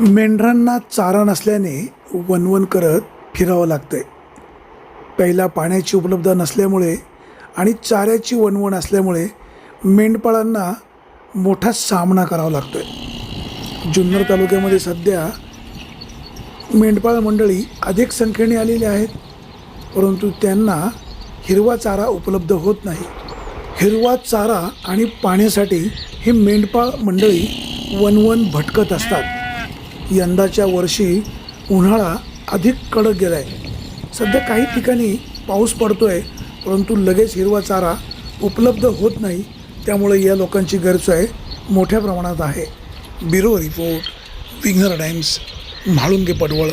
मेंढरांना चारा नसल्याने वनवन करत फिरावं लागतंय. प्यायला पाण्याची उपलब्ध नसल्यामुळे आणि चाऱ्याची वणवण असल्यामुळे मेंढपाळांना मोठा सामना करावा लागतो आहे जुन्नर तालुक्यामध्ये सध्या मेंढपाळ मंडळी अधिक संख्येने आलेली आहेत परंतु त्यांना हिरवा चारा उपलब्ध होत नाही. हिरवा चारा आणि पाण्यासाठी ही मेंढपाळ मंडळी वनवन भटकत असतात. यंदाच्या वर्षी उन्हाळा अधिक कडक गेला आहे सध्या काही ठिकाणी पाऊस पडतो आहे परंतु लगेच हिरवा चारा उपलब्ध होत नाही. त्यामुळे या लोकांची गैरसोय मोठ्या प्रमाणात आहे. Bureau report Winger Times Mhalunge Padwal.